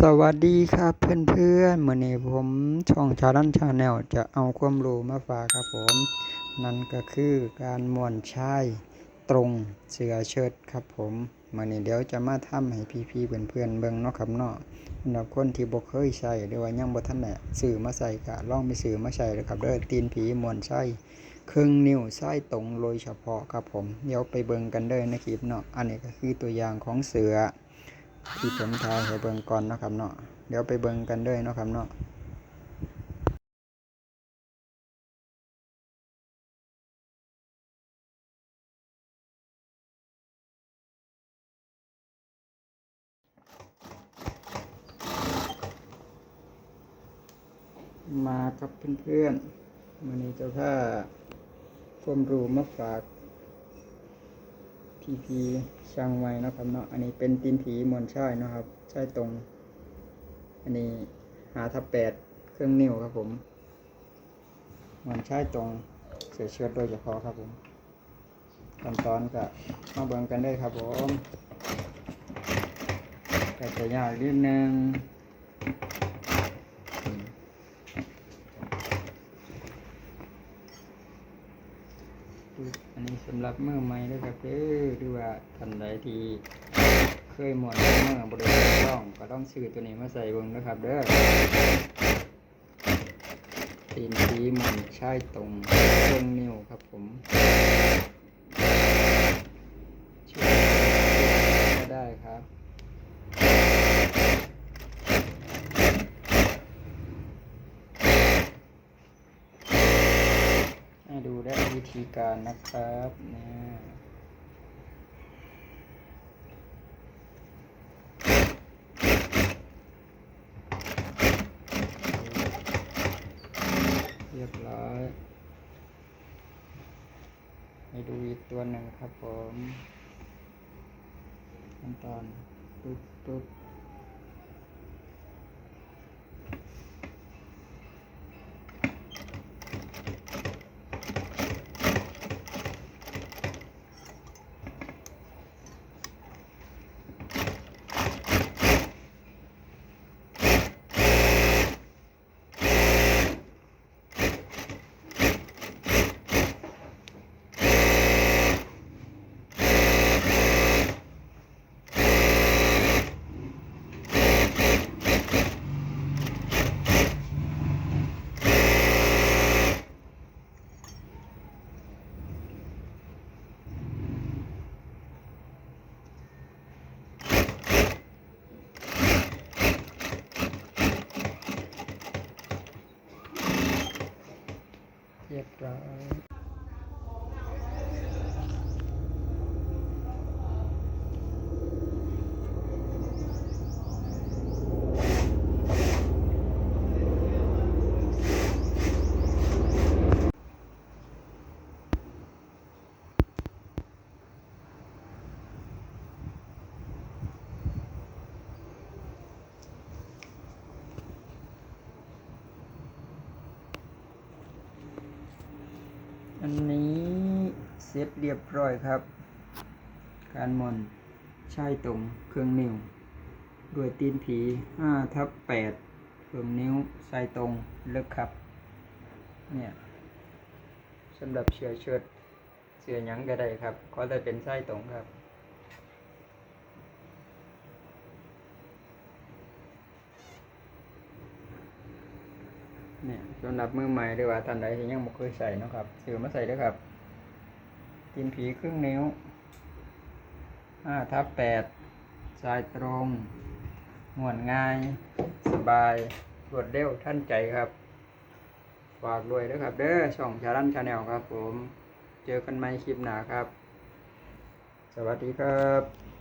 สวัสดีครับเพื่อนๆเมื่อนี้ผมช่องชาลันชาแนลจะเอาความรู้มาฝากครับผม นั่นก็คือการม้วนชายตรงเสื้อเชิ้ตครับผมเมื่อนี้เดี๋ยวจะมาทำให้พี่ๆเพื่อนๆเบิ่งเนาะครับเนาะสำหรับคนที่บ่เคยใส่หรือว่ายังบ่ทันได้ซื้อมาใส่ก็ลองไปซื้อมาใส่เลยครับเด้อตีนผีม้วนชายครึ่งนิ้วซ้ายตรงโดยเฉพาะครับผมเดี๋ยวไปเบิ่งกันเด้อในคลิปเนาะอันนี้ก็คือตัวอย่างของเสือ ที่ผมทายให้เบิ่งก่อนเนาะครับเนาะเดี๋ยวไปเบิ่งกันเด้วยเนาะครับเนาะมาครับเพื่อนๆวันนี้เจะพาความรู้มาฝาก พีพีช่างไว้นะครับเนาะอันนี้เป็นตีนผีมวนช่ายนะครับช่ายตรง อันนี้หาทับแปดเครื่องนิ้วครับผมมวนช่ายตรงเสียเชื้อโดยเฉพาะครับผมขั้นตอนก็มาเบิ่งกันได้ครับผมก็จะยากนิดนึงอั นนี้สำหรับมือใหม่ด้วยครับเด้อหรือว่าท่านใดที่เคยหมดเมื่อบริเวณร่องก็ต้องซื้อตัวนี้มาใส่เบิ่งนะครับ เด้อตีนสีมันใช่ตรงเครื่องนิ้วครับผมช่วยก็ได้ครับ ให้ ดูได้วิธีการนะครับเนี่ยเรียบร้อยให้ดูอีกตัวหนึ่งครับผมขั้นตอนปึ๊บปึ๊บ เรีย อันนี้เสร็จเรียบร้อยครับ การมอนใช่ตรงเครื่องนิ้วด้วยตีนผี5ทับ8เครื่องนิ้วใส่ตรงเลิกครับ เนี่ยสำหรับเชือเชิดเสือหยังก็ได้ครับ ก็จะเป็นไส้ตรงครับ เนี่ยสำหรับมือใหม่หรือว่าท่านใดที่ยังไม่เคยใส่นะครับซื้อมาใส่ด้วยครับตีนผีครึ่งนิ้วห้าทับแปดสายตรงหมวนง่าย สบาย รวดเร็วท่านใจครับ ฝากด้วยนะครับ เด้อช่องชาลันชาแนลครับผม เจอกันใหม่คลิปหน้าครับ สวัสดีครับ